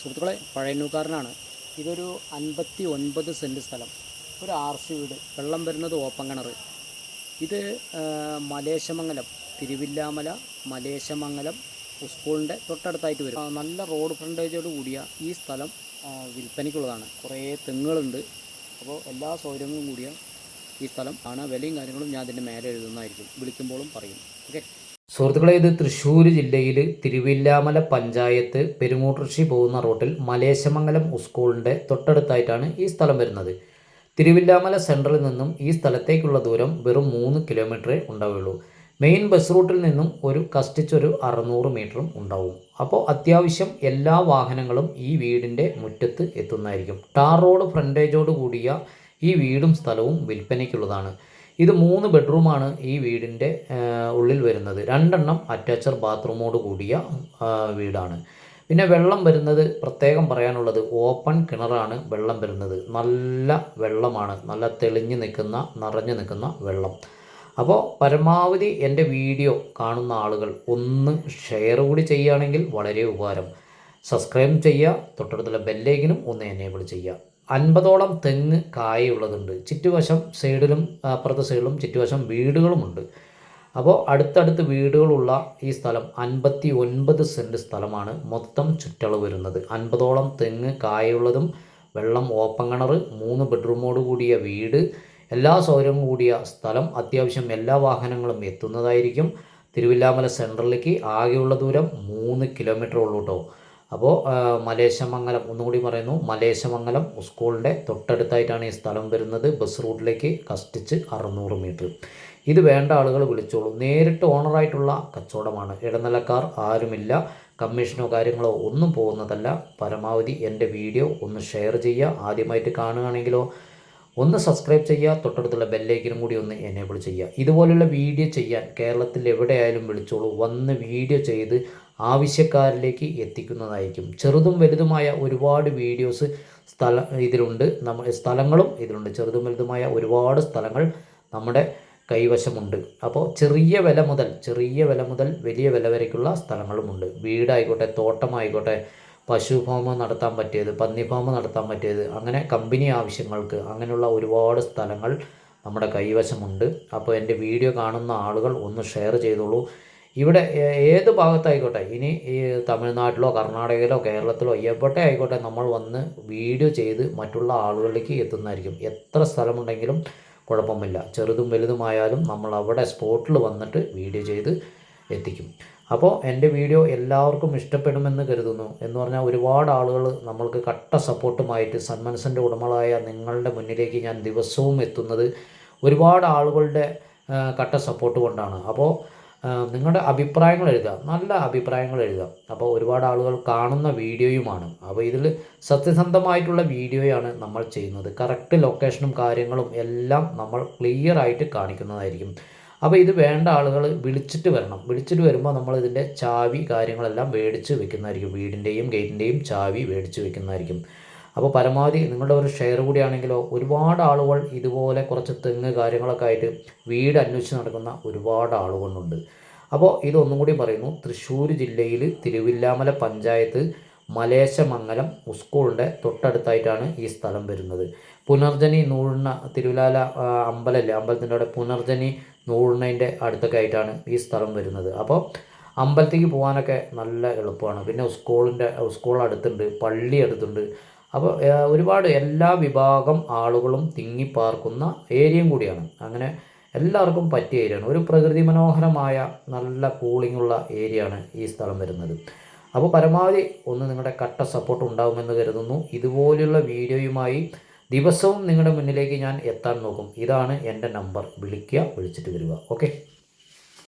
സുഹൃത്തുക്കളെ പഴയന്നൂക്കാരനാണ് ഇതൊരു അൻപത്തി ഒൻപത് സെന്റ് സ്ഥലം. ഒരു ആർ സി വീട്. വെള്ളം വരുന്നത് ഓപ്പൺ കിണർ ഇത് മലേശമംഗലം. തിരുവില്ലാമല മലേശമംഗലം സ്കൂളിന്റെ തൊട്ടടുത്തായിട്ട് വരും. നല്ല റോഡ് ഫ്രണ്ടേജോട് കൂടിയ ഈ സ്ഥലം വിൽപ്പനയ്ക്കുള്ളതാണ്. കുറേ തെങ്ങുകളുണ്ട്. അപ്പോൾ എല്ലാ സൗകര്യങ്ങളും കൂടിയ ഈ സ്ഥലം. ആണ് വിലയും കാര്യങ്ങളും ഞാൻ അതിന്റെ മേലെ എഴുതുന്നതായിരിക്കും. വിളിക്കുമ്പോഴും പറയും. ഓക്കെ? സുഹൃത്തുക്കളെ ഇത് തൃശ്ശൂർ ജില്ലയിൽ തിരുവില്ലാമല പഞ്ചായത്ത് പെരുങ്ങോട്ടുർശി പോകുന്ന റോട്ടിൽ മലേശമംഗലം സ്കൂളിന്റെ തൊട്ടടുത്തായിട്ടാണ് ഈ സ്ഥലം വരുന്നത്. തിരുവില്ലാമല സെൻട്രലിൽ നിന്നും ഈ സ്ഥലത്തേക്കുള്ള ദൂരം വെറും മൂന്ന് കിലോമീറ്ററേ ഉണ്ടാവുകയുള്ളൂ. മെയിൻ ബസ് റൂട്ടിൽ നിന്നും ഒരു കഷ്ടിച്ചൊരു അറുന്നൂറ് മീറ്ററും ഉണ്ടാവും. അപ്പോൾ അത്യാവശ്യം എല്ലാ വാഹനങ്ങളും ഈ വീടിന്റെ മുറ്റത്ത് എത്തുന്നതായിരിക്കും. ടാർ റോഡ് ഫ്രണ്ടേജോട് കൂടിയ ഈ വീടും സ്ഥലവും വിൽപ്പനയ്ക്കുള്ളതാണ്. ഇത് മൂന്ന് ബെഡ്റൂമാണ് ഈ വീടിന്റെ ഉള്ളിൽ വരുന്നത്. രണ്ടെണ്ണം അറ്റാച്ചർ ബാത്റൂമോട് കൂടിയ വീടാണ്. പിന്നെ വെള്ളം വരുന്നത് പ്രത്യേകം പറയാനുള്ളത് ഓപ്പൺ കിണറാണ് വെള്ളം വരുന്നത്. നല്ല വെള്ളമാണ്. നല്ല തെളിഞ്ഞു നിൽക്കുന്ന നിറഞ്ഞു നിൽക്കുന്ന വെള്ളം. അപ്പോൾ പരമാവധി എന്റെ വീഡിയോ കാണുന്ന ആളുകൾ ഒന്ന് ഷെയർ കൂടി ചെയ്യുകയാണെങ്കിൽ വളരെ ഉപകാരം. സബ്സ്ക്രൈബ് ചെയ്യുക തൊട്ടടുത്തുള്ള ബെല്ലേക്കിനും ഒന്ന് എനേബിൾ ചെയ്യുക. അൻപതോളം തെങ്ങ് കായുള്ളതുണ്ട് ചുറ്റുവശം സൈഡിലും അപ്പുറത്തെ സൈഡിലും ചുറ്റുവശം വീടുകളുമുണ്ട്. അപ്പോൾ അടുത്തടുത്ത് വീടുകളുള്ള ഈ സ്ഥലം അൻപത്തി ഒൻപത് സെന്റ് സ്ഥലമാണ് മൊത്തം ചുറ്റളവ് വരുന്നത്. അൻപതോളം തെങ്ങ് കായുള്ളതും വെള്ളം ഓപ്പൺ കിണർ മൂന്ന് ബെഡ്റൂമോട് കൂടിയ വീട് എല്ലാ സൗകര്യവും കൂടിയ സ്ഥലം. അത്യാവശ്യം എല്ലാ വാഹനങ്ങളും എത്തുന്നതായിരിക്കും. തിരുവില്ലാമല സെൻട്രലിലേക്ക് ആകെയുള്ള ദൂരം മൂന്ന് കിലോമീറ്റർ ഉള്ളൂ കേട്ടോ അപ്പോൾ മലേശമംഗലം ഒന്നുകൂടി പറയുന്നു. മലേശമംഗലം സ്കൂളിന്റെ തൊട്ടടുത്തായിട്ടാണ് ഈ സ്ഥലം വരുന്നത്. ബസ് റൂട്ടിലേക്ക് കഷ്ടിച്ച് അറുന്നൂറ് മീറ്റർ. ഇത് വേണ്ട ആളുകൾ വിളിച്ചോളൂ. നേരിട്ട് ഓണറായിട്ടുള്ള കച്ചവടമാണ്. ഇടനിലക്കാർ ആരുമില്ല. കമ്മീഷനോ കാര്യങ്ങളോ ഒന്നും പോകുന്നതല്ല. പരമാവധി എന്റെ വീഡിയോ ഒന്ന് ഷെയർ ചെയ്യുക. ആദ്യമായിട്ട് കാണുകയാണെങ്കിലോ ഒന്ന് സബ്സ്ക്രൈബ് ചെയ്യുക. തൊട്ടടുത്തുള്ള ബെല്ലേക്കിനും കൂടി ഒന്ന് എനേബിൾ ചെയ്യുക. ഇതുപോലുള്ള വീഡിയോ ചെയ്യാൻ കേരളത്തിൽ എവിടെയായാലും വിളിച്ചോളൂ. വന്ന് വീഡിയോ ചെയ്ത് ആവശ്യക്കാരിലേക്ക് എത്തിക്കുന്നതായിരിക്കും. ചെറുതും വലുതുമായ ഒരുപാട് വീഡിയോസ് സ്ഥല ഇതിലുണ്ട്. നമ്മ സ്ഥലങ്ങളും ഇതിലുണ്ട്. ചെറുതും വലുതുമായ ഒരുപാട് സ്ഥലങ്ങൾ നമ്മുടെ കൈവശമുണ്ട്. അപ്പോൾ ചെറിയ വില മുതൽ ചെറിയ വില മുതൽ വലിയ വില വരയ്ക്കുള്ള സ്ഥലങ്ങളുമുണ്ട്. വീടായിക്കോട്ടെ തോട്ടമായിക്കോട്ടെ പശു ഫാം നടത്താൻ പറ്റിയത് പന്നി ഫാം നടത്താൻ പറ്റിയത് അങ്ങനെ കമ്പനി ആവശ്യങ്ങൾക്ക് അങ്ങനെയുള്ള ഒരുപാട് സ്ഥലങ്ങൾ നമ്മുടെ കൈവശമുണ്ട്. അപ്പോൾ എന്റെ വീഡിയോ കാണുന്ന ആളുകൾ ഒന്ന് ഷെയർ ചെയ്തോളൂ. ഇവിടെ ഏത് ഭാഗത്തായിക്കോട്ടെ ഇനി ഈ തമിഴ്നാട്ടിലോ കർണാടകയിലോ കേരളത്തിലോ എവിടെ ആയിക്കോട്ടെ നമ്മൾ വന്ന് വീഡിയോ ചെയ്ത് മറ്റുള്ള ആളുകളിലേക്ക് എത്തുന്നതായിരിക്കും. എത്ര സ്ഥലമുണ്ടെങ്കിലും കുഴപ്പമില്ല. ചെറുതും വലുതുമായാലും നമ്മൾ അവിടെ സ്പോട്ടിൽ വന്നിട്ട് വീഡിയോ ചെയ്ത് എത്തിക്കും. അപ്പോൾ എന്റെ വീഡിയോ എല്ലാവർക്കും ഇഷ്ടപ്പെടുമെന്ന് കരുതുന്നു. എന്ന് പറഞ്ഞാൽ ഒരുപാട് ആളുകൾ നമ്മൾക്ക് കട്ട സപ്പോർട്ടുമായിട്ട് സന്മനസ്സിന്റെ ഉടമകളായ നിങ്ങളുടെ മുന്നിലേക്ക് ഞാൻ ദിവസവും എത്തുന്നത് ഒരുപാട് ആളുകളുടെ കട്ട സപ്പോർട്ട് കൊണ്ടാണ്. അപ്പോൾ നിങ്ങളുടെ അഭിപ്രായങ്ങൾ എഴുതാം. നല്ല അഭിപ്രായങ്ങൾ എഴുതാം. അപ്പോൾ ഒരുപാട് ആളുകൾ കാണുന്ന വീഡിയോയുമാണ്. അപ്പോൾ ഇതിൽ സത്യസന്ധമായിട്ടുള്ള വീഡിയോയാണ് നമ്മൾ ചെയ്യുന്നത്. കറക്റ്റ് ലൊക്കേഷനും കാര്യങ്ങളും എല്ലാം നമ്മൾ ക്ലിയർ ആയിട്ട് കാണിക്കുന്നതായിരിക്കും. അപ്പോൾ ഇത് വേണ്ട ആളുകൾ വിളിച്ചിട്ട് വരണം. വിളിച്ചിട്ട് വരുമ്പോൾ നമ്മൾ ഇതിന്റെ ചാവി കാര്യങ്ങളെല്ലാം മേടിച്ച് വെക്കുന്നതായിരിക്കും. വീടിന്റെയും ഗേറ്റിന്റെയും ചാവി മേടിച്ച് വെക്കുന്നതായിരിക്കും. അപ്പോൾ പരമാവധി നിങ്ങളുടെ ഒരു ഷെയർ കൂടിയാണെങ്കിലോ ഒരുപാട് ആളുകൾ ഇതുപോലെ കുറച്ച് തെങ്ങ് കാര്യങ്ങളൊക്കെ ആയിട്ട് വീട് അന്വേഷിച്ച് നടക്കുന്ന ഒരുപാട് ആളുകളുണ്ട്. അപ്പോൾ ഇതൊന്നും കൂടി പറയുന്നു തൃശ്ശൂർ ജില്ലയിൽ തിരുവില്ലാമല പഞ്ചായത്ത് മലേശമംഗലം സ്കൂളിന്റെ തൊട്ടടുത്തായിട്ടാണ് ഈ സ്ഥലം വരുന്നത്. പുനർജനി നൂഴുന്ന തിരുവിലാല അമ്പലല്ലേ അമ്പലത്തിന്റെ അവിടെ പുനർജനി നൂഴുന്നതിന്റെ അടുത്തൊക്കെ ആയിട്ടാണ് ഈ സ്ഥലം വരുന്നത്. അപ്പോൾ അമ്പലത്തേക്ക് പോകാനൊക്കെ നല്ല എളുപ്പമാണ്. പിന്നെ സ്കൂളിന്റെ സ്കൂൾ അടുത്തുണ്ട് പള്ളി അടുത്തുണ്ട്. അപ്പോൾ ഒരുപാട് എല്ലാ വിഭാഗം ആളുകളും തിങ്ങിപ്പാർക്കുന്ന ഏരിയയും കൂടിയാണ്. അങ്ങനെ എല്ലാവർക്കും പറ്റിയ ഏരിയയാണ്. ഒരു പ്രകൃതി മനോഹരമായ നല്ല കൂളിംഗ് ഉള്ള ഏരിയയാണ് ഈ സ്ഥലം വരുന്നത്. അപ്പോൾ പരമാവധി ഒന്ന് നിങ്ങളുടെ കട്ട സപ്പോർട്ട് ഉണ്ടാകുമെന്ന് കരുതുന്നു. ഇതുപോലെയുള്ള വീഡിയോയുമായി ദിവസവും നിങ്ങളുടെ മുന്നിലേക്ക് ഞാൻ എത്താൻ നോക്കും. ഇതാണ് എന്റെ നമ്പർ വിളിക്കുക വിളിച്ചിട്ട് വരിക. ഓക്കെ